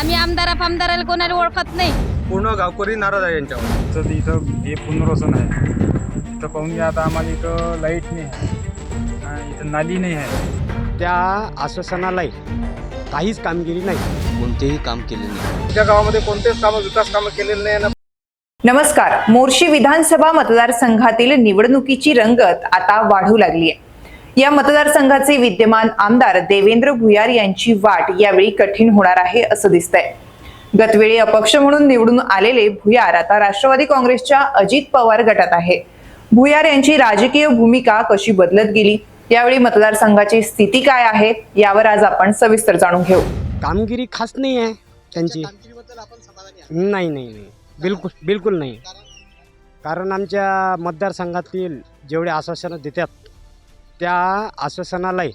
आम्ही आमदारा फामदाराला कोणाला ओळखत नाही. पूर्ण गावकरी नाराज आहे यांच्यावर. तर इथं हे पुनर्वसन आहे. इथं पाहून घ्या आता आम्हाला इथं लाइट नाही आहे. हा, इथं नाली नाही आहे. त्या आश्वासनालाही काहीच कामगिरी नाही. कोणतेही काम केले नाही. आमच्या गावामध्ये कोणतेच कामं विकास कामं केलेले नाही. आणि नमस्कार. मोर्शी विधानसभा मतदारसंघातील निवडणुकीची रंगत आता वाढू लागली आहे. या मतदारसंघाचे विद्यमान आमदार देवेंद्र भुयार यांची वाट यावेळी कठीण होणार आहे असं दिसतंय. गतवेळी अपक्ष म्हणून निवडून आलेले भुयार आता राष्ट्रवादी काँग्रेसच्या अजित पवार गटात आहे. भुयार यांची राजकीय भूमिका कशी बदलत गेली? यावेळी मतदारसंघाची स्थिती काय आहे? यावर आज आपण सविस्तर जाणून घेऊ. कामगिरी खास नाही आहे त्यांची. नाही नाही नाही. बिलकुल बिलकुल नाही. कारण आमच्या मतदारसंघातील जेवढे आश्वासनं देतात त्या आश्वासनालाही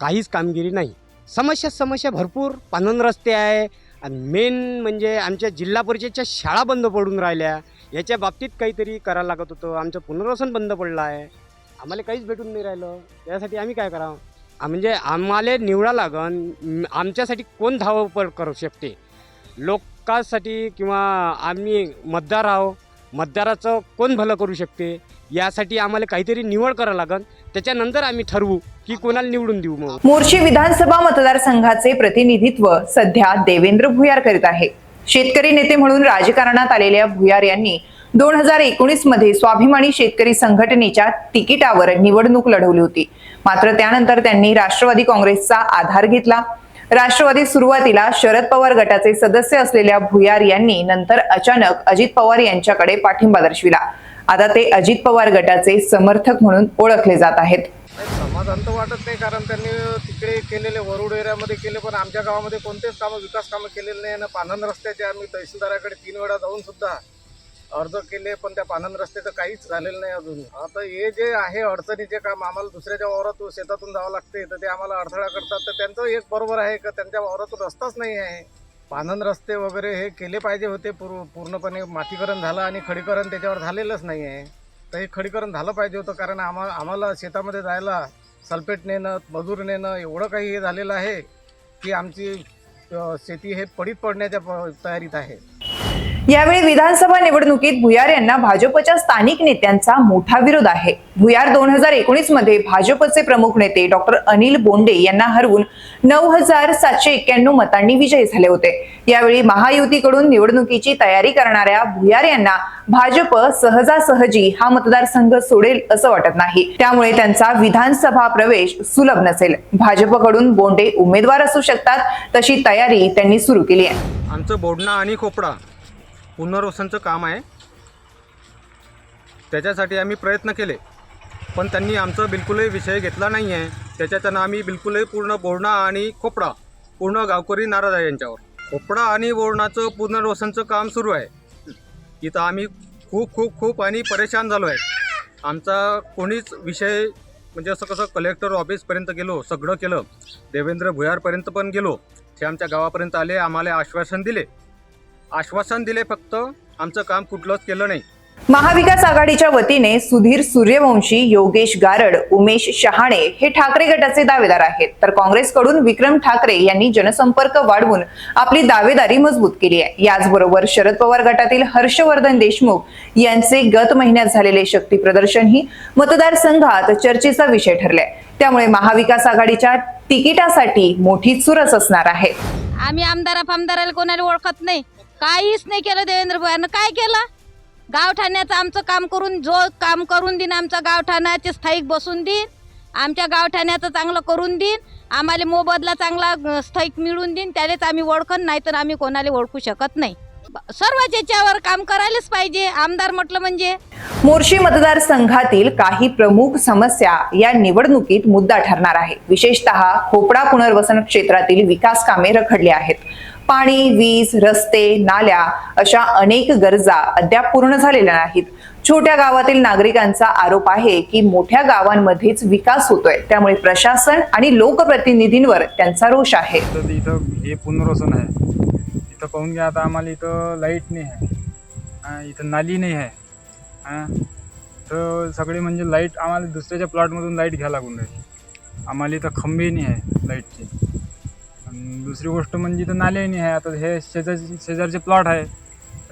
काहीच कामगिरी नाही. समस्या समस्या भरपूर. पानन रस्ते आहे. आणि मेन म्हणजे आमच्या जिल्हा परिषदच्या शाळा बंद पडून राहिल्या. याच्या बाबतीत काहीतरी करायला लागत होतं. आमचं पुनर्वसन बंद पडलं आहे. आम्हाला काहीच भेटून नाही राहिलं. त्यासाठी आम्ही काय करावं? म्हणजे आम्हाला निवडा लागन. आमच्यासाठी कोण धावपळ करू शकते? लोकांसाठी किंवा आम्ही मतदार आहो मतदाराचं कोण भलं करू शकते? यासाठी आम्हाला काहीतरी निवड करावं लागन. त्याच्यानंतर आम्ही ठरवू की कोणाला निवडून देऊ मग. मोर्शी विधानसभा मतदारसंघाचे प्रतिनिधित्व सध्या देवेंद्र भुयार करीत आहे. शेतकरी नेते म्हणून राजकारणात आलेल्या भुयार यांनी दोन हजार एकोणीसमध्ये स्वाभिमानी शेतकरी संघटनेच्या तिकिटावर निवडणूक लढवली होती. मात्र त्यानंतर त्यांनी राष्ट्रवादी काँग्रेसचा आधार घेतला. राष्ट्रवादी सुरुवातीला शरद पवार गटाचे सदस्य असलेल्या भुयार यांनी नंतर अचानक अजित पवार यांच्याकडे पाठिंबा दर्शविला. आता ते अजित पवार गटाचे समर्थक म्हणून ओळखले जात आहेत. समाधान तर वाटत नाही कारण त्यांनी तिकडे केलेले वरुड एरियामध्ये केले पण आमच्या गावामध्ये कोणतेच कामं विकास कामं केलेले नाही. आणि पानन रस्त्याचे आम्ही तहसीलदाराकडे तीन वेळा जाऊन सुद्धा अर्ज केले पण त्या पानन रस्त्याचं काहीच झालेलं नाही अजून. आता हे जे आहे अडचणीचे काम आम्हाला दुसऱ्याच्या वावरातून शेतातून जावं लागते तर ते आम्हाला अडथळा करतात. तर त्यांचं एक बरोबर आहे का? त्यांच्या वावरातून रस्ताच नाही आहे. पानन रस्ते वगैरे हे केले पाहिजे होते पूर पूर्णपणे मातीकरण झालं आणि खडीकरण त्याच्यावर झालेलंच नाही आहे. तर हे खडीकरण झालं पाहिजे होतं कारण आम्हा आम्हाला शेतामध्ये जायला सल्फेट नेणं मजूर नेणं एवढं काही हे झालेलं आहे की आमची शेती हे पडीत पडण्याच्या प- तयारीत आहे. यावेळी विधानसभा निवडणुकीत भुयार यांना भाजपच्या स्थानिक नेत्यांचा मोठा विरोध आहे. भुयार दोन हजार एकोणीसमध्ये भाजपचे प्रमुख नेते डॉक्टर अनिल बोंडे यांना हरवून नऊ हजार सातशे एक्क्याण्णव मतांनी विजयी झाले होते. यावेळी महायुतीकडून निवडणुकीची तयारी करणाऱ्या भुयार यांना भाजप सहजासहजी हा मतदारसंघ सोडेल असं वाटत नाही. त्यामुळे त्यांचा विधानसभा प्रवेश सुलभ नसेल. भाजपकडून बोंडे उमेदवार असू शकतात तशी तयारी त्यांनी सुरू केली आहे. आमचं बोडणा आणि खोपडा. पुनर्वसनचं काम आहे. त्याच्यासाठी आम्ही प्रयत्न केले. पण त्यांनी आमचा बिलकुलही विषय घेतला नाही आहे त्याच्यातनं आम्ही बिलकुलही पूर्ण बोरणा आणि खोपडा पूर्ण गावकरी नाराज आहे यांच्यावर. खोपडा आणि बोरणाचं पुनर्वसनचं काम सुरू आहे. इथं आम्ही खूप खूप खूप आणि परेशान झालो आहे. आमचा कोणीच विषय म्हणजे असं कसं कलेक्टर ऑफिसपर्यंत गेलो सगळं केलं. देवेंद्र भुयारपर्यंत पण गेलो. ते आमच्या गावापर्यंत आले आम्हाला आश्वासन दिले. आश्वासन दिले फक्त आमचं काम कुठलंच केलं नाही. महाविकास आघाडीच्या वतीने सुधीर सूर्यवंशी योगेश गारड उमेश शहाणे हे ठाकरे गटाचे दावेदार आहेत. तर काँग्रेसकडून विक्रम ठाकरे यांनी जनसंपर्क वाढवून आपली दावेदारी मजबूत केली आहे. याचबरोबर शरद पवार गटातील हर्षवर्धन देशमुख यांचे गत महिन्यात झालेले शक्ती प्रदर्शनही मतदारसंघात चर्चेचा विषय ठरलाय. त्यामुळे महाविकास आघाडीच्या तिकिटासाठी मोठी चुरस असणार आहे. आम्ही आमदारा फामदाराला कोणाला ओळखत नाही. काहीच नाही केलं देवेंद्र भुयारनं काय केलं? गावठाण्याचं आमचं काम करून जो काम करून देईन आमचं गावठाण्याचे स्थायिक बसून देईन आमच्या गावठाण्याचं चांगलं करून देईन आम्हाला मोबदला चांगला स्थायिक मिळून देईन त्यालाच आम्ही ओळखन नाही तर आम्ही कोणाला ओळखू शकत नाही. सर्वच याच्यावर काम करायलाच पाहिजे. आमदार म्हटलं म्हणजे? मोर्शी मतदारसंघातील काही प्रमुख समस्या या निवडणुकीत मुद्दा ठरणार आहे. विशेषतः खोपडा पुनर्वसन क्षेत्रातील विकास कामे रखडली आहेत. पाणी वीज रस्ते नाल्या अशा अनेक गरजा अद्याप पूर्ण झालेल्या नाहीत. छोट्या गावातील नागरिकांचा आरोप आहे की मोठ्या गावांमध्येच विकास होतोय. त्यामुळे प्रशासन आणि लोकप्रतिनिधींवर त्यांचा रोष आहे. इथं हे पुनर्वसन आहे. इथं पाहून घ्या आता आम्हाला इथं लाइट नाही आहे. इथं नाली नाही आहे. तर सगळे म्हणजे लाइट आम्हाला दुसऱ्याच्या प्लॉटमधून लाइट घ्यायला लागून राहिली. आम्हाला इथं खंबे नाही आहे लाईटचे दुसरी गोष्ट म्हणजे तर नाले नाही आहे. आता हे शेजारचे शेजारचे प्लॉट आहे.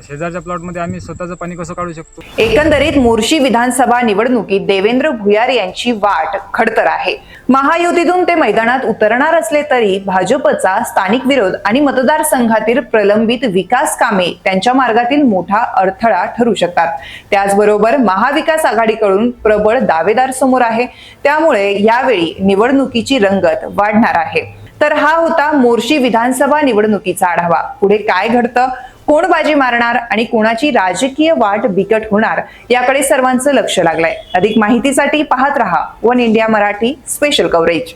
शेजारच्या प्लॉटमध्ये आम्ही स्वतःचं पाणी कसं काढू शकतो? एकंदरीत मोर्शी विधानसभा निवडणुकीत देवेंद्र भुयार यांची वाट खडतर आहे. महायुतीतून ते मैदानात उतरणार असले तरी भाजपचा स्थानिक विरोध आणि मतदारसंघातील प्रलंबित विकास कामे त्यांच्या मार्गातील मोठा अडथळा ठरू शकतात. त्याचबरोबर महाविकास आघाडीकडून प्रबळ दावेदार समोर आहे. त्यामुळे यावेळी निवडणुकीची रंगत वाढणार आहे. तर हा होता मोर्शी विधानसभा निवडणुकीचा आढावा. पुढे काय घडतं? कोण बाजी मारणार आणि कोणाची राजकीय वाट बिकट होणार याकडे सर्वांचं लक्ष लागलंय. अधिक माहितीसाठी पाहत रहा One India Marathi special coverage.